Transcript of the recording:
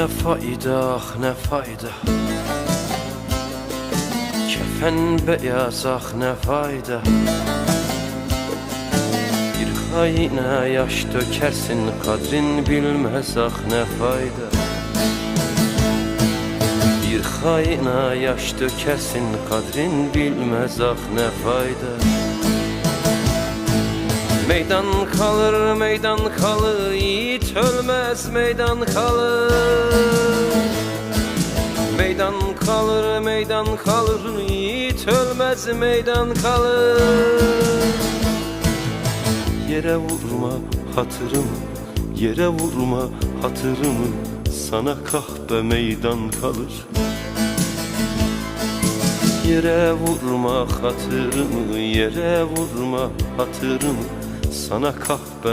ne fayda ah ne fayda? Kefen beyaz ah ne fayda? Bir haine yaş dökersin kadrin bilmez ah ne fayda? Bir haine yaş dökersin kadrin bilmez ah ne fayda Meydan kalır, meydan kalır, yiğit ölmez, meydan kalır. Meydan kalır, meydan kalır, yiğit ölmez, meydan kalır. Yere vurma hatırım, yere vurma hatırımı, sana kahpe meydan kalır. Yere vurma hatırımı, yere vurma hatırımı, sana kahpe